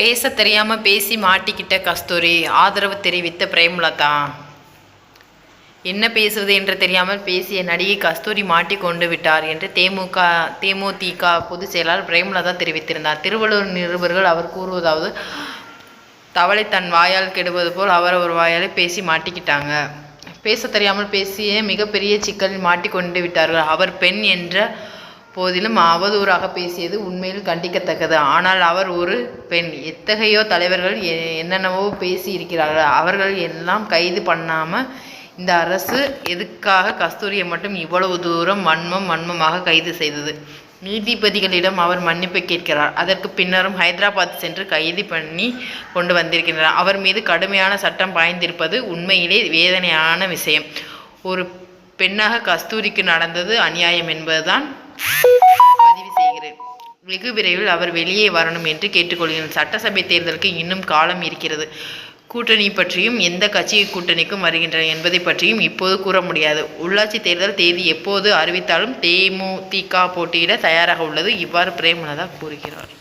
பேச தெரியாமல் பேசி மாட்டிக்கிட்ட கஸ்தூரி ஆதரவு தெரிவித்த பிரேமலதா? என்ன பேசுவது என்று தெரியாமல் பேசிய நடிகை கஸ்தூரி மாட்டிக்கொண்டு விட்டார் என்று தேமுக தேமுதிக பொதுச் செயலாளர் பிரேமலதா தெரிவித்திருந்தார். திருவள்ளூர் நிருபர்கள் அவர் கூறுவதாவது தவளை தன் வாயால் கெடுவது போல் அவர் ஒரு வாயாலே பேசி மாட்டிக்கிட்டாங்க. பேச தெரியாமல் பேசிய மிகப்பெரிய சிக்கலில் மாட்டிக்கொண்டு விட்டார்கள். அவர் பெண் என்ற போதிலும் அவதூறாக பேசியது உண்மையில் கண்டிக்கத்தக்கது. ஆனால் அவர் ஒரு பெண். எத்தகையோ தலைவர்கள் எ- என்னென்னவோ பேசி இருக்கிறார்கள் அவர்கள் எல்லாம் கைது பண்ணாமல் இந்த அரசு எதுக்காக கஸ்தூரியை மட்டும் இவ்வளவு தூரம் மன்மம் மன்மமாக கைது செய்தது? நீதிபதிகளிடம் அவர் மன்னிப்பு கேட்கிறார். அதற்கு பின்னரும் ஹைதராபாத் சென்று கைது பண்ணி கொண்டு வந்திருக்கிறார் அவர் மீது கடுமையான சட்டம் பாய்ந்திருப்பது உண்மையிலே வேதனையான விஷயம். ஒரு பெண்ணாக கஸ்தூரிக்கு நடந்தது அநியாயம் என்பதுதான் பதிவு செய்கிறேன். வெகு விரைவில் அவர் வெளியே வரணும் என்று கேட்டுக்கொள்கிறேன். சட்டசபை தேர்தலுக்கு இன்னும் காலம் இருக்கிறது. கூட்டணி பற்றியும் எந்த கட்சி கூட்டணிக்கும் வருகின்றன என்பதை பற்றியும் இப்போது கூற முடியாது. உள்ளாட்சி தேர்தல் தேதி எப்போது அறிவித்தாலும் தேமுதிக போட்டியிட தயாராக உள்ளது. இவ்வாறு பிரேமலதா கூறுகிறார்.